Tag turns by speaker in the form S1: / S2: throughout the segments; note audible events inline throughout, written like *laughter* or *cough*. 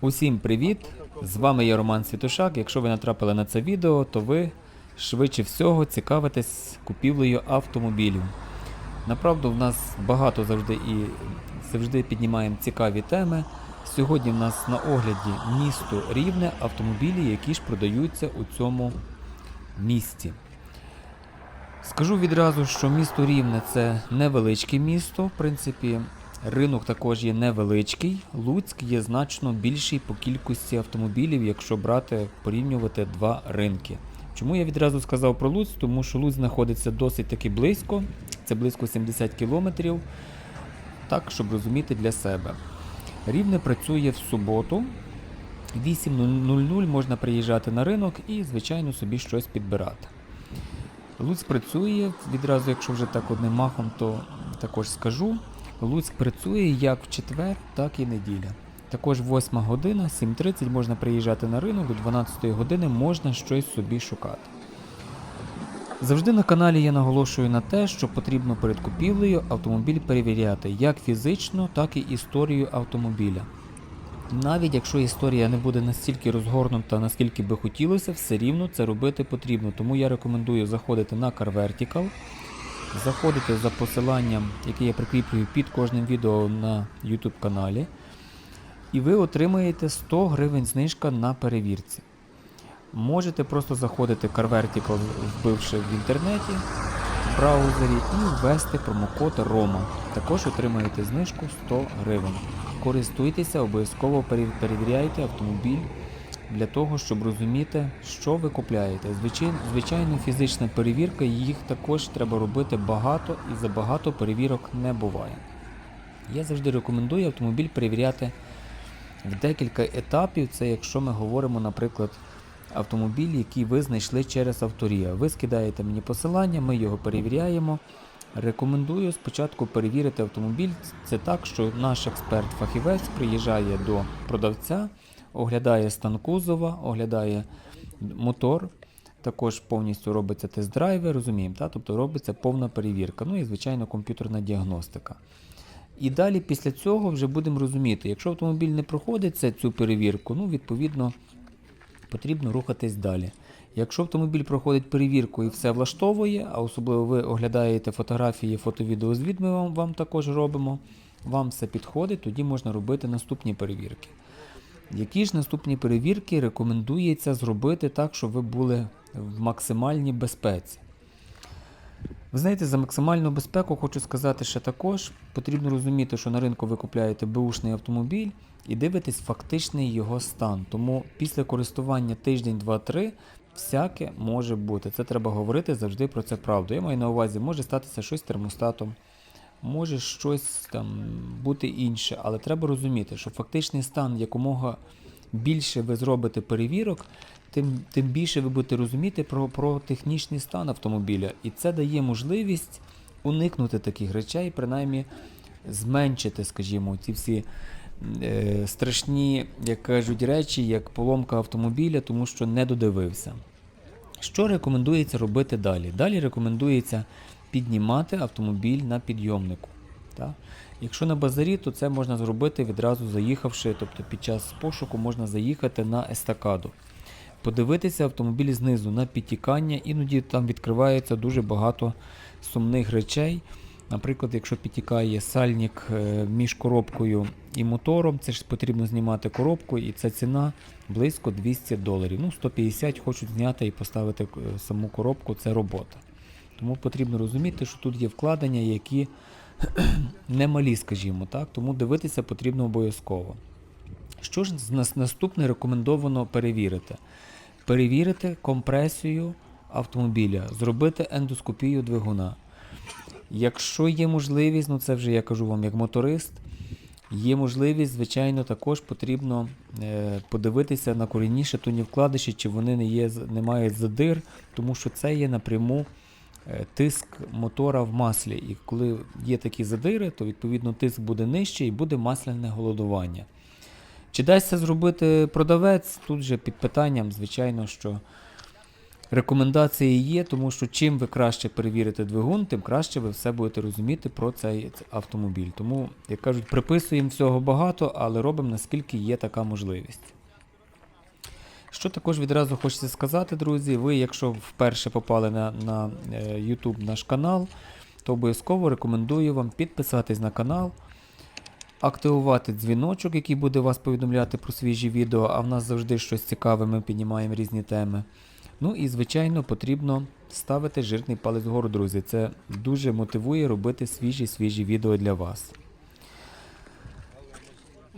S1: Усім привіт! З вами я Роман Світушак. Якщо ви натрапили на це відео, то ви швидше всього цікавитесь купівлею автомобілів. Направду, в нас багато завжди і завжди піднімаємо цікаві теми. Сьогодні в нас на огляді місто Рівне автомобілі, які ж продаються у цьому місті. Скажу відразу, що місто Рівне це невеличке місто. В принципі, ринок також є невеличкий. Луцьк є значно більший по кількості автомобілів, якщо брати порівнювати два ринки. Чому я відразу сказав про Луцьк? Тому що Луцьк знаходиться досить таки близько, це близько 70 кілометрів. Так, щоб розуміти для себе. Рівне працює в суботу. 8.00 можна приїжджати на ринок і, звичайно, собі щось підбирати. Луцьк працює відразу, якщо вже так одним махом, то також скажу. Луцьк працює як в четвер, так і неділя. Також 8 година, 7.30 можна приїжджати на ринок, до 12 години можна щось собі шукати. Завжди на каналі я наголошую на те, що потрібно перед купівлею автомобіль перевіряти як фізично, так і історію автомобіля. Навіть якщо історія не буде настільки розгорнута, наскільки би хотілося, все рівно це робити потрібно. Тому я рекомендую заходити на Car Заходити за посиланням, яке я прикріплюю під кожним відео на YouTube каналі, і ви отримаєте 100 гривень знижка на перевірці. Можете просто заходити Car Vertical, вбивши в інтернеті, в браузері, і ввести промокод ROMA. Також отримаєте знижку 100 гривень. Користуйтеся, обов'язково перевіряйте автомобіль для того, щоб розуміти, що ви купляєте. Звичайно, фізична перевірка, їх також треба робити багато і за багато перевірок не буває. Я завжди рекомендую автомобіль перевіряти в декілька етапів. Це якщо ми говоримо, наприклад, автомобіль, який ви знайшли через авторія. Ви скидаєте мені посилання, ми його перевіряємо. Рекомендую спочатку перевірити автомобіль. Це так, що наш експерт-фахівець приїжджає до продавця, оглядає стан кузова, оглядає мотор. Також повністю робиться тест-драйви, розуміємо, тобто робиться повна перевірка. Ну і, звичайно, комп'ютерна діагностика. І далі після цього вже будемо розуміти, якщо автомобіль не проходить цю перевірку, ну відповідно потрібно рухатись далі. Якщо автомобіль проходить перевірку і все влаштовує, а особливо ви оглядаєте фотографії, фото-відеозвіт ми вам, вам також робимо, вам все підходить, тоді можна робити наступні перевірки. Які ж наступні перевірки рекомендується зробити так, щоб ви були в максимальній безпеці? Ви знаєте, за максимальну безпеку хочу сказати ще також, потрібно розуміти, що на ринку ви купляєте беушний автомобіль і дивитесь фактичний його стан. Тому після користування тиждень, два-три всяке може бути. Це треба говорити завжди про це правду. Я маю на увазі, може статися щось термостатом, може щось там бути інше, але треба розуміти, що фактичний стан якомога більше ви зробите перевірок, тим, тим більше ви будете розуміти про, про технічний стан автомобіля. І це дає можливість уникнути таких речей, принаймні зменшити, скажімо, ці всі е, страшні, як кажуть, речі, як поломка автомобіля, тому що не додивився. Що рекомендується робити далі? Далі рекомендується піднімати автомобіль на підйомнику. Так? Якщо на базарі, то це можна зробити відразу заїхавши, тобто під час пошуку можна заїхати на естакаду. Подивитися автомобіль знизу на підтікання, іноді там відкривається дуже багато сумних речей. Наприклад, якщо підтікає сальник е, між коробкою і мотором, це ж потрібно знімати коробку, і ця ціна близько 200 доларів. Ну, 150 хочуть зняти і поставити е, саму коробку, це робота. Тому потрібно розуміти, що тут є вкладення, які *clears throat* немалі, скажімо так, тому дивитися потрібно обов'язково. Що ж наступне рекомендовано перевірити? Перевірити компресію автомобіля, зробити ендоскопію двигуна. Якщо є можливість, ну це вже я кажу вам як моторист, є можливість, звичайно, також потрібно е, подивитися на корінні шатунні вкладиші, чи вони не, є, не мають задир, тому що це є напряму тиск мотора в маслі. І коли є такі задири, то відповідно тиск буде нижчий і буде масляне голодування. Чи дасть це зробити продавець? Тут же під питанням, звичайно, що Рекомендації є, тому що чим ви краще перевірите двигун, тим краще ви все будете розуміти про цей автомобіль. Тому, як кажуть, приписуємо всього багато, але робимо наскільки є така можливість. Що також відразу хочеться сказати, друзі, ви, якщо вперше попали на, на е, YouTube наш канал, то обов'язково рекомендую вам підписатись на канал, активувати дзвіночок, який буде вас повідомляти про свіжі відео, а в нас завжди щось цікаве, ми піднімаємо різні теми. Ну і, звичайно, потрібно ставити жирний палець вгору, друзі. Це дуже мотивує робити свіжі свіжі відео для вас.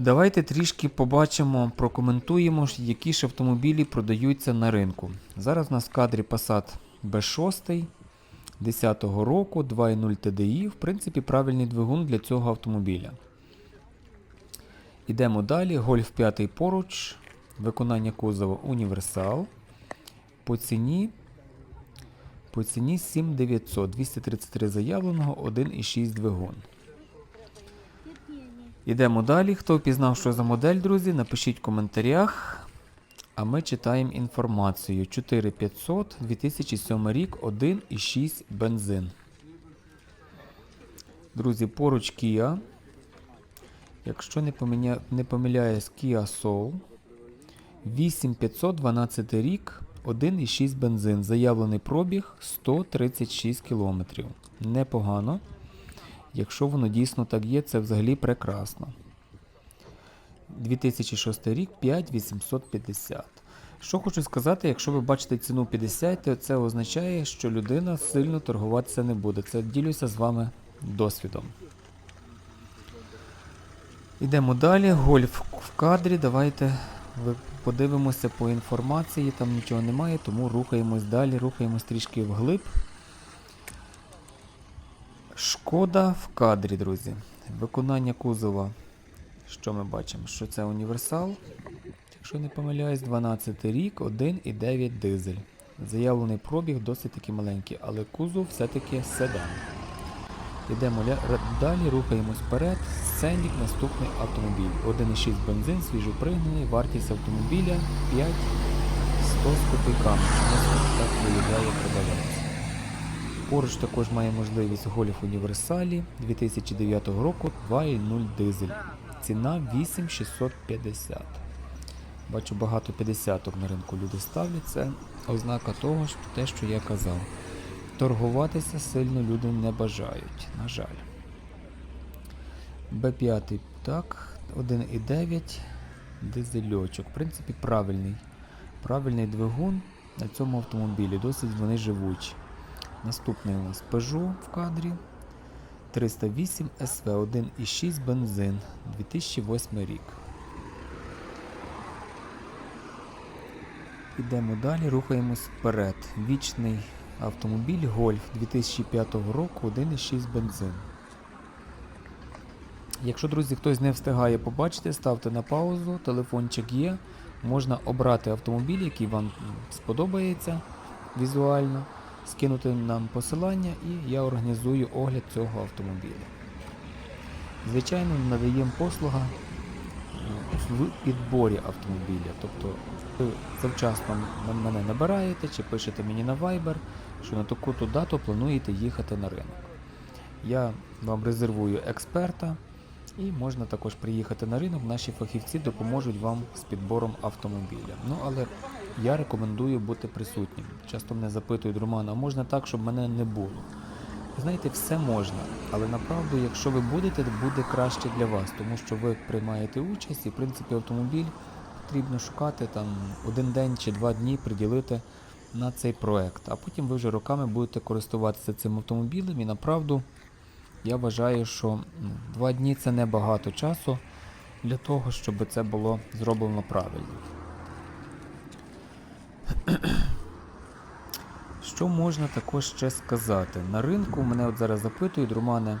S1: Давайте трішки побачимо, прокоментуємо, які ж автомобілі продаються на ринку. Зараз у нас в кадрі Passat B6 10-го року, 2.0 TDI, в принципі, правильний двигун для цього автомобіля. Ідемо далі. Golf 5 поруч, виконання кузова універсал. По ціні, по ціні 7900, 233 заявленого, 1,6 двигун. Ідемо далі. Хто впізнав, що за модель, друзі, напишіть в коментарях. А ми читаємо інформацію. 4500, 2007 рік, 1,6 бензин. Друзі, поруч Kia. Якщо не, поминя... не помиляюсь, Kia Soul. 8512 рік, 1,6 бензин. Заявлений пробіг 136 км. Непогано. Якщо воно дійсно так є, це взагалі прекрасно. 2006 рік 5850. Що хочу сказати, якщо ви бачите ціну 50, то це означає, що людина сильно торгуватися не буде. Це ділюся з вами досвідом. Ідемо далі. Гольф в кадрі. Давайте подивимося по інформації. Там нічого немає, тому рухаємось далі, рухаємось трішки вглиб. Шкода в кадрі, друзі. Виконання кузова. Що ми бачимо? Що це універсал. Якщо не помиляюсь, 12 рік, 1,9 дизель. Заявлений пробіг досить таки маленький, але кузов все-таки седан. Йдемо далі, рухаємось вперед. Сценік, наступний автомобіль. 1,6 бензин, свіжопригнаний, вартість автомобіля 5 100 з копійками. Так виглядає продавець. Поруч також має можливість Golf Універсалі 2009 року 2.0 дизель. Ціна 8650. Бачу багато 50 на ринку люди ставлять. Це ознака того, що те, що я казав. Торгуватися сильно люди не бажають, на жаль. Б5 так, 1,9 дизельочок. В принципі, правильний. Правильний двигун на цьому автомобілі. Досить вони живучі. Наступний у нас Peugeot в кадрі. 308 SV 1,6 бензин 2008 рік. Ідемо далі, рухаємось вперед. Вічний автомобіль Golf 2005 року 1,6 бензин. Якщо, друзі, хтось не встигає побачити, ставте на паузу, телефончик є. Можна обрати автомобіль, який вам сподобається візуально, скинути нам посилання і я організую огляд цього автомобіля. Звичайно, надаємо послуга е, в підборі автомобіля. Тобто ви завчасно мене набираєте чи пишете мені на Viber, що на таку-то дату плануєте їхати на ринок. Я вам резервую експерта і можна також приїхати на ринок. Наші фахівці допоможуть вам з підбором автомобіля. Ну але я рекомендую бути присутнім. Часто мене запитують, Роман, а можна так, щоб мене не було? Знаєте, все можна, але направду, якщо ви будете, буде краще для вас, тому що ви приймаєте участь і в принципі автомобіль потрібно шукати там один день чи два дні приділити на цей проект. А потім ви вже роками будете користуватися цим автомобілем і направду я вважаю, що два дні це небагато часу для того, щоб це було зроблено правильно. Що можна також ще сказати? На ринку мене от зараз запитують, Романе,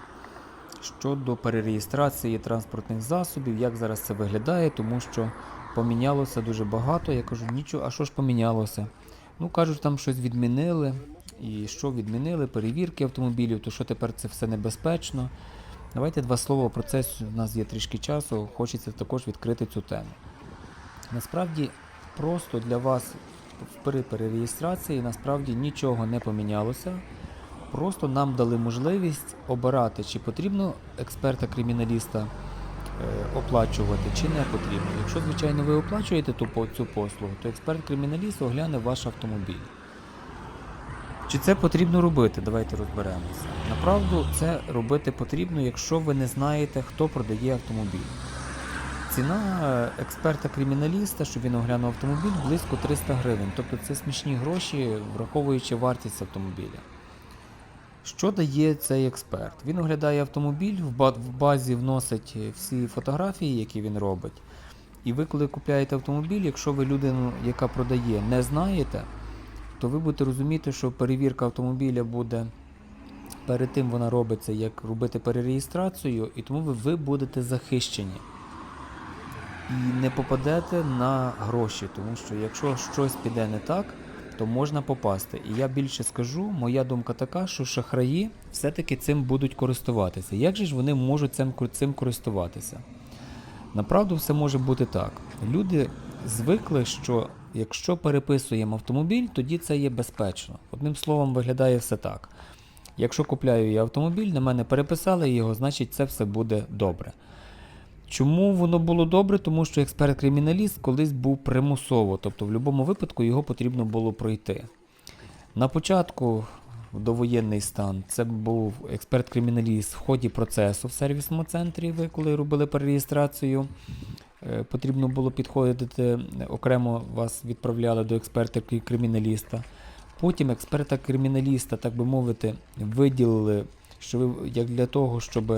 S1: щодо перереєстрації транспортних засобів, як зараз це виглядає, тому що помінялося дуже багато. Я кажу, нічого, а що ж помінялося? Ну, кажуть, там щось відмінили. І що відмінили? Перевірки автомобілів, то що тепер це все небезпечно. Давайте два слова про це. У нас є трішки часу, хочеться також відкрити цю тему. Насправді, просто для вас при перереєстрації насправді нічого не помінялося. Просто нам дали можливість обирати, чи потрібно експерта-криміналіста е, оплачувати, чи не потрібно. Якщо, звичайно, ви оплачуєте цю послугу, то експерт-криміналіст огляне ваш автомобіль. Чи це потрібно робити? Давайте розберемося. Направду, це робити потрібно, якщо ви не знаєте, хто продає автомобіль. Ціна е, експерта-криміналіста, щоб він оглянув автомобіль, близько 300 гривень. Тобто це смішні гроші, враховуючи вартість автомобіля. Що дає цей експерт? Він оглядає автомобіль, в ба- в базі вносить всі фотографії, які він робить. І ви, коли купуєте автомобіль, якщо ви людину, яка продає, не знаєте, то ви будете розуміти, що перевірка автомобіля буде перед тим вона робиться, як робити перереєстрацію, і тому ви будете захищені. І не попадете на гроші, тому що якщо щось піде не так, то можна попасти. І я більше скажу, моя думка така, що шахраї все-таки цим будуть користуватися. Як же ж вони можуть цим, цим користуватися? Направду все може бути так. Люди звикли, що якщо переписуємо автомобіль, тоді це є безпечно. Одним словом, виглядає все так. Якщо купляю я автомобіль, на мене переписали його, значить це все буде добре. Чому воно було добре? Тому що експерт-криміналіст колись був примусово, тобто в будь-якому випадку його потрібно було пройти. На початку довоєнний стан це був експерт-криміналіст в ході процесу в сервісному центрі. Ви коли робили перереєстрацію, е, потрібно було підходити, окремо вас відправляли до експерта-криміналіста. Потім експерта-криміналіста, так би мовити, виділили, що ви як для того, щоб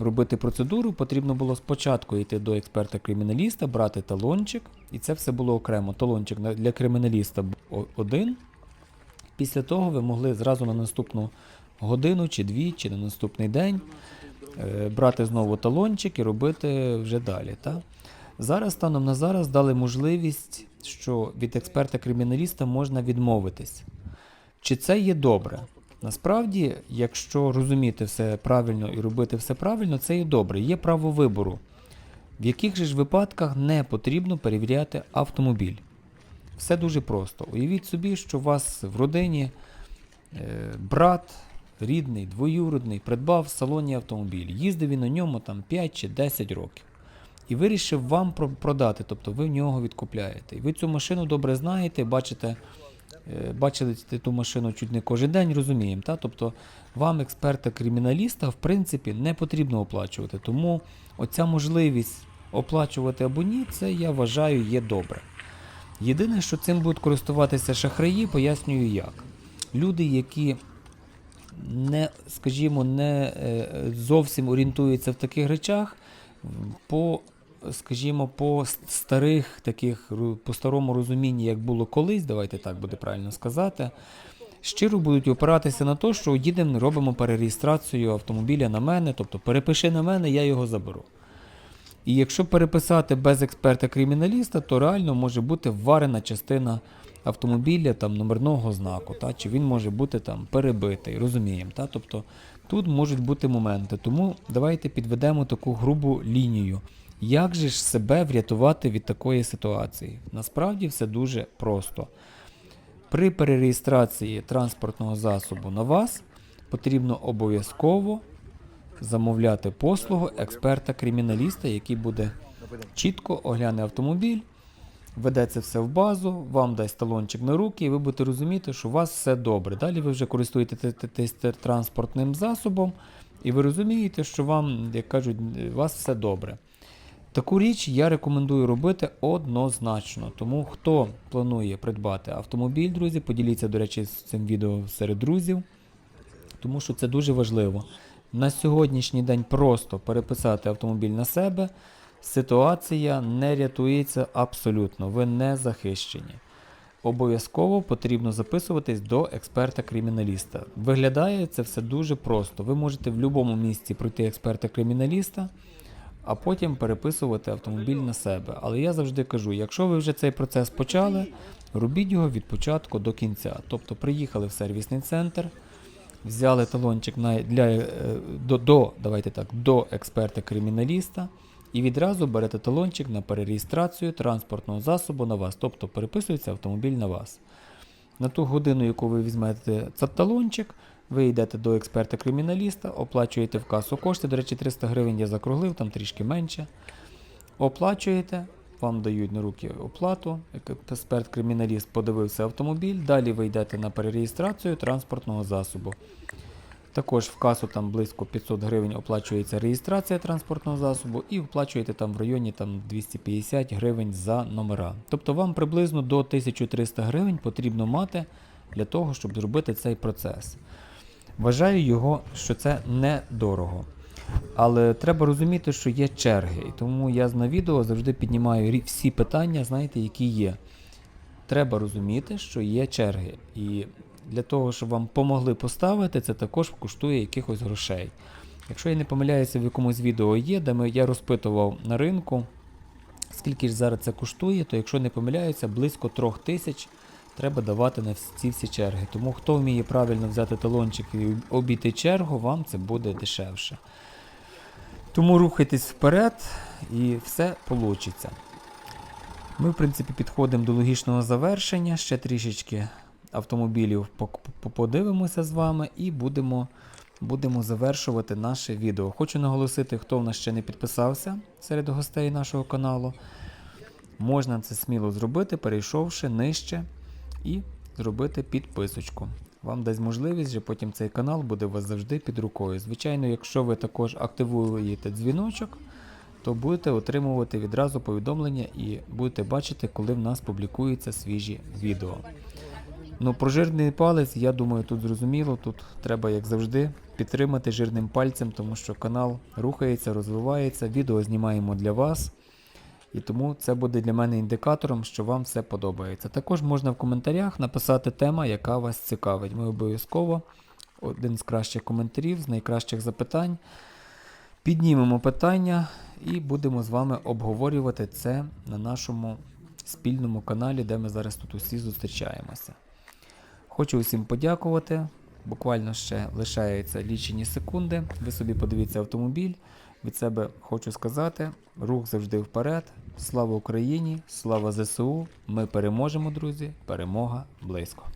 S1: робити процедуру, потрібно було спочатку йти до експерта-криміналіста, брати талончик, і це все було окремо. Талончик для криміналіста був один. Після того ви могли зразу на наступну годину чи дві, чи на наступний день е, брати знову талончик і робити вже далі. Та? Зараз, станом на зараз, дали можливість, що від експерта-криміналіста можна відмовитись. Чи це є добре? Насправді, якщо розуміти все правильно і робити все правильно, це є добре. Є право вибору. В яких же ж випадках не потрібно перевіряти автомобіль? Все дуже просто. Уявіть собі, що у вас в родині е, брат, рідний, двоюродний, придбав в салоні автомобіль. Їздив він на ньому там 5 чи 10 років. І вирішив вам продати, тобто ви в нього відкупляєте. І ви цю машину добре знаєте, бачите, бачили ту машину чуть не кожен день, розуміємо. Та? Тобто вам, експерта-криміналіста, в принципі, не потрібно оплачувати. Тому оця можливість оплачувати або ні, це я вважаю є добре. Єдине, що цим будуть користуватися шахраї, пояснюю як. Люди, які не, скажімо, не е, зовсім орієнтуються в таких речах, по, скажімо, по старих таких, по старому розумінні, як було колись, давайте так буде правильно сказати, щиро будуть опиратися на те, що їдемо, робимо перереєстрацію автомобіля на мене, тобто перепиши на мене, я його заберу. І якщо переписати без експерта-криміналіста, то реально може бути вварена частина автомобіля там номерного знаку, та, чи він може бути там перебитий, розуміємо. Та? Тобто тут можуть бути моменти. Тому давайте підведемо таку грубу лінію. Як же ж себе врятувати від такої ситуації? Насправді все дуже просто. При перереєстрації транспортного засобу на вас потрібно обов'язково замовляти послугу експерта-криміналіста, який буде чітко огляне автомобіль, веде це все в базу, вам дасть талончик на руки, і ви будете розуміти, що у вас все добре. Далі ви вже користуєтесь транспортним засобом, і ви розумієте, що вам, як кажуть, у вас все добре. Таку річ я рекомендую робити однозначно. Тому хто планує придбати автомобіль, друзі, поділіться, до речі, з цим відео серед друзів, тому що це дуже важливо. На сьогоднішній день просто переписати автомобіль на себе. Ситуація не рятується абсолютно, ви не захищені. Обов'язково потрібно записуватись до експерта-криміналіста. Виглядає це все дуже просто. Ви можете в будь-якому місці пройти експерта-криміналіста, а потім переписувати автомобіль на себе. Але я завжди кажу: якщо ви вже цей процес почали, робіть його від початку до кінця. Тобто приїхали в сервісний центр, взяли талончик на, для, е, до, до, давайте так, до експерта-криміналіста, І відразу берете талончик на перереєстрацію транспортного засобу на вас, тобто переписується автомобіль на вас. На ту годину, яку ви візьмете цей талончик, ви йдете до експерта-криміналіста, оплачуєте в касу кошти. До речі, 300 гривень я закруглив, там трішки менше. Оплачуєте, вам дають на руки оплату. Експерт-криміналіст подивився автомобіль. Далі ви йдете на перереєстрацію транспортного засобу. Також в касу там близько 500 гривень оплачується реєстрація транспортного засобу і оплачуєте там в районі там 250 гривень за номера. Тобто вам приблизно до 1300 гривень потрібно мати для того, щоб зробити цей процес. Вважаю його, що це недорого. Але треба розуміти, що є черги. І тому я на відео завжди піднімаю всі питання, знаєте, які є. Треба розуміти, що є черги. І для того, щоб вам помогли поставити, це також коштує якихось грошей. Якщо я не помиляюся, в якомусь відео є, де я розпитував на ринку, скільки ж зараз це коштує, то якщо не помиляюся, близько трьох тисяч треба давати на ці всі черги. Тому хто вміє правильно взяти талончик і обійти чергу, вам це буде дешевше. Тому рухайтесь вперед і все вийде. Ми, в принципі, підходимо до логічного завершення. Ще трішечки автомобілів подивимося з вами і будемо, будемо завершувати наше відео. Хочу наголосити, хто в нас ще не підписався серед гостей нашого каналу. Можна це сміло зробити, перейшовши нижче і зробити підписочку. Вам дасть можливість, що потім цей канал буде у вас завжди під рукою. Звичайно, якщо ви також активуєте дзвіночок, то будете отримувати відразу повідомлення і будете бачити, коли в нас публікуються свіжі відео. Ну, про жирний палець, я думаю, тут зрозуміло. Тут треба, як завжди, підтримати жирним пальцем, тому що канал рухається, розвивається, відео знімаємо для вас. І тому це буде для мене індикатором, що вам все подобається. Також можна в коментарях написати тема, яка вас цікавить. Ми обов'язково один з кращих коментарів, з найкращих запитань. Піднімемо питання і будемо з вами обговорювати це на нашому спільному каналі, де ми зараз тут усі зустрічаємося. Хочу усім подякувати. Буквально ще лишаються лічені секунди. Ви собі подивіться автомобіль. Від себе хочу сказати: рух завжди вперед. Слава Україні! Слава ЗСУ! Ми переможемо, друзі! Перемога близько!